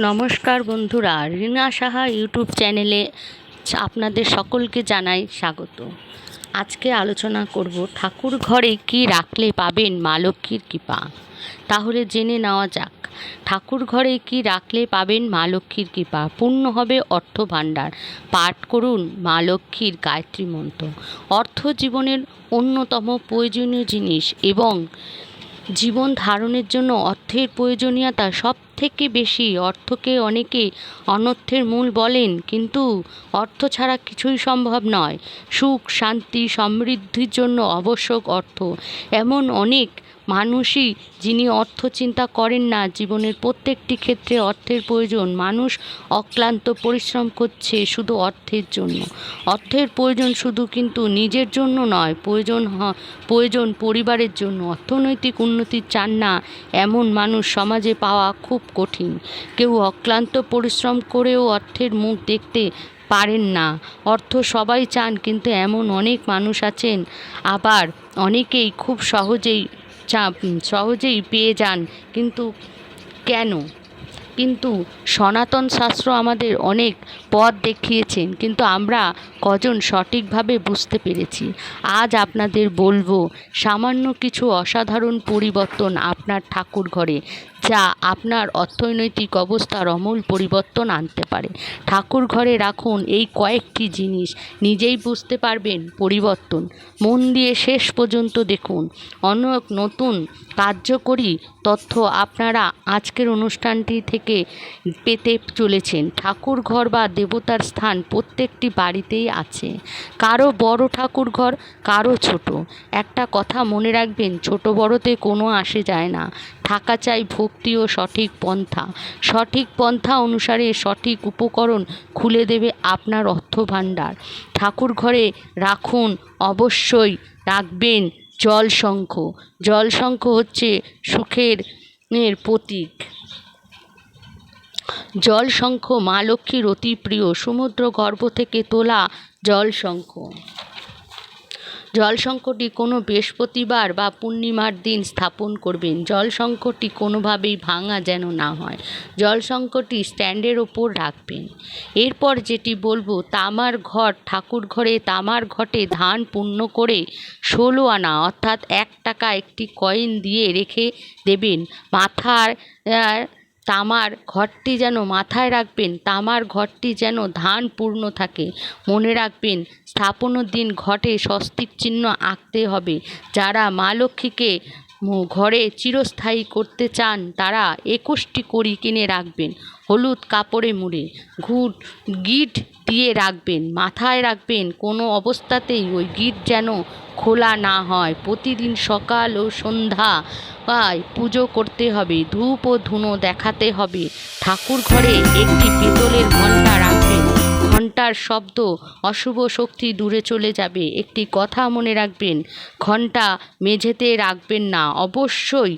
নমস্কার বন্ধুরা, রিনা সাহা ইউটিউব চ্যানেলে আপনাদের সকলকে জানাই স্বাগত। আজকে আলোচনা করব, ঠাকুর ঘরে কি রাখলে পাবেন মা লক্ষ্মীর কৃপা? তাহলে জেনে নেওয়া যাক, ঠাকুর ঘরে কি রাখলে পাবেন মা লক্ষ্মীর কৃপা? পূর্ণ হবে অর্থ ভাণ্ডার। পাঠ করুন মা লক্ষ্মীর গায়ত্রী মন্ত্র। অর্থ জীবনের অন্যতম প্রয়োজনীয় জিনিস এবং জীবন ধারণের জন্য অর্থের প্রয়োজনীয়তা সব থেকে বেশি, অর্থকে অনেকে অনর্থের মূল বলেন, কিন্তু অর্থ ছাড়া কিছুই সম্ভব নয়। সুখ, শান্তি, সমৃদ্ধির জন্য আবশ্যক অর্থ। এমন অনেক মানুষই যিনি অর্থ চিন্তা করেন না, জীবনের প্রত্যেকটি ক্ষেত্রে অর্থের প্রয়োজন। মানুষ অক্লান্ত পরিশ্রম করছে শুধু অর্থের জন্য। অর্থের প্রয়োজন শুধু কিন্তু নিজের জন্য নয়, প্রয়োজন প্রয়োজন পরিবারের জন্য। অর্থনৈতিক উন্নতি চান না এমন মানুষ সমাজে পাওয়া খুব কঠিন। কেউ অক্লান্ত পরিশ্রম করেও অর্থের মুখ দেখতে পারেন না। অর্থ সবাই চান, কিন্তু এমন অনেক মানুষ আছেন, আবার অনেকেই খুব সহজেই সহজেই পেয়ে যান। কিন্তু কেন? কিন্তু সনাতন শাস্ত্র আমাদের অনেক পথ দেখিয়েছেন, কিন্তু আমরা কজন সঠিকভাবে বুঝতে পেরেছি। আজ আপনাদের বলব, সামান্য কিছু অসাধারণ পরিবর্তন আপনার ঠাকুর ঘরে, যা আপনার অর্থনৈতিক অবস্থার অমূল পরিবর্তন আনতে পারে। ঠাকুর ঘরে রাখুন এই কয়েকটি জিনিস, নিজেই বুঝতে পারবেন পরিবর্তন। মন দিয়ে শেষ পর্যন্ত দেখুন অনেক নতুন কার্যকরী তথ্য আপনারা আজকের অনুষ্ঠানটি থেকে পেতে চলেছেন। ঠাকুর ঘর বা দেবতার স্থান প্রত্যেকটি বাড়িতেই আছে। কারও বড় ঠাকুর ঘর কারও ছোট। একটা কথা মনে রাখবেন, ছোট বড়তে কোনো আসে যায় না। থাকা চাই ভক্তি ও সঠিক পন্থা। সঠিক পন্থা অনুসারে সঠিক উপকরণ খুলে দেবে আপনার অর্থ ভাণ্ডার ঠাকুর ঘরে রাখুন, অবশ্যই রাখবেন জল শঙ্খ জল শঙ্খ হচ্ছে সুখের প্রতীক। জল শঙ্খ মা লক্ষ্মীর অতি প্রিয়, সমুদ্র গর্ভ থেকে তোলা জল শঙ্খ জল শঙ্খটি কোনো বৃহস্পতিবার বা পূর্ণিমার দিন স্থাপন করবেন। জল শঙ্খটি কোনোভাবেই ভাঙা যেন না হয়। জল শঙ্খটি স্ট্যান্ডের ওপর রাখবেন। এরপর যেটি বলব, তামার ঘর ঠাকুর ঘরে তামার ঘটে ধান পূর্ণ করে ষোলো আনা, অর্থাৎ এক টাকা একটি কয়েন দিয়ে রেখে দেবেন। মাথার তামার ঘরটি যেন মাথায় রাখবেন, তামার ঘরটি যেন ধান পূর্ণ থাকে। মনে রাখবেন স্থাপনের দিন ঘটে স্বস্তিক চিহ্ন আঁকতে হবে। যারা মা লক্ষ্মীকে ঘরে চিরস্থায়ী করতে চান, তারা একুশটি কড়ি কিনে রাখবেন। হলুদ কাপড়ে মুড়ে, ঘুট, গিট দিয়ে রাখবেন, মাথায় রাখবেন, কোনো অবস্থাতেই ওই গিট যেন খোলা না হয়। প্রতিদিন সকাল ও সন্ধ্যা আয় পুজো করতে হবে, ধূপ ও ধুনো দেখাতে হবে। ঠাকুর ঘরে একটি পিতলের ঘণ্টা রাখবেন। ঘণ্টার শব্দ অশুভ শক্তি দূরে চলে যাবে। একটি কথা মনে রাখবেন, ঘণ্টা মেঝেতে রাখবেন না। অবশ্যই